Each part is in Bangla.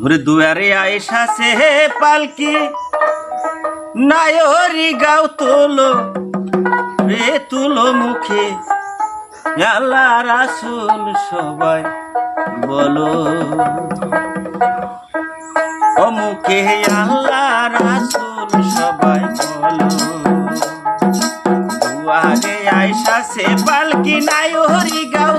ঘুরে দুয়ারে আয়েশা, সে পালকি। নায়রি গাও তোলো, রে তুলো মুখে। আল্লাহ রাসুল সবাই বলো। মুখে আল্লাহ রাসুল সবাই বলো। দুয়ারে আয়সা সে পালকি, নায়রি গাও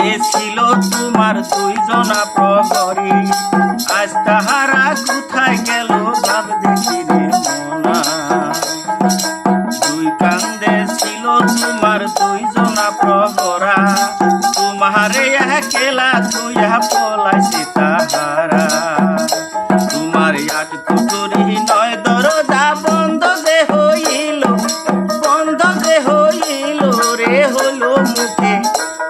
যে ছিল তোমার দুইজনা প্রহরী। আজ তাহারা কোথায় গেল ভাব দেখি দুই কান্দে ছিল তোমার দুইজনা প্রহরা। তোমারে কেলা তুইয়া পলাইছি তাহারা। তোমার আট কুটুরি নয়, দরজা বন্ধ যে হইল, বন্ধ যে হইল রে হলো মুখে।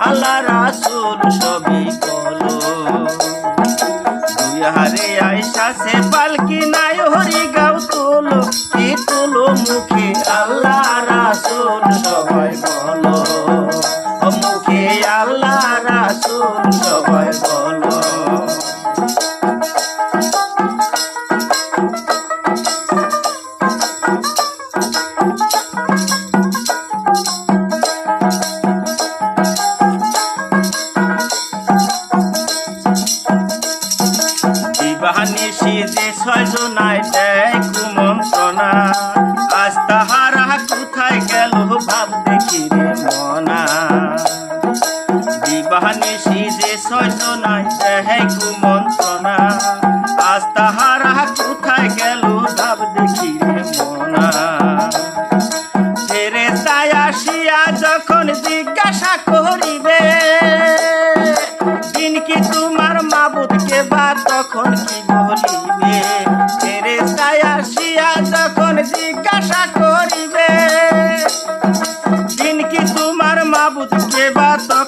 আল্লাহ রাসুল সবই বলো দুই হারে আয়সা সে পালকি নাই হরি গাও তোলো, কি তোলো মুখে? আল্লাহ রাসুল সবাই বলো। বিবাহানি সিজে ছয়জনায় দেয় কুমন্ত্রণা। আজ তাহারা কোথায় গেল ভাব দেখি রে মনা। বিবাহানি সিজে ছয়জনায় দেয় কুমন্ত্রণা। আজ তাহারা কোথায় গেল ভাব দেখি মনা। ফেরে তাই আসিয়া যখন জিজ্ঞাসা করিবে, দিন কি তোমার মাবুদকে বা তখন জিজ্ঞাসা করিবে। দিন কি তোমার মাবুদকে বা তখন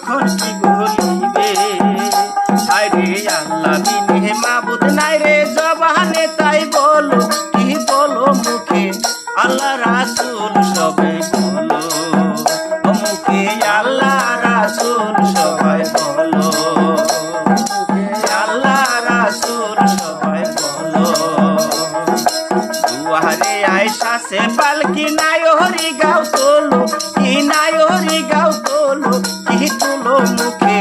সে পালকি নায়রি গাও তোলো, কি নায়রি গাও তোলো, কি তুলো মুখে?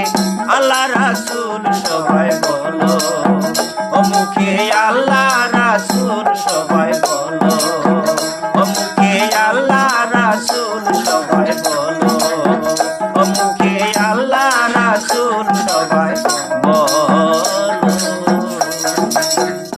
আল্লাহ রাসুল সবাই বলো।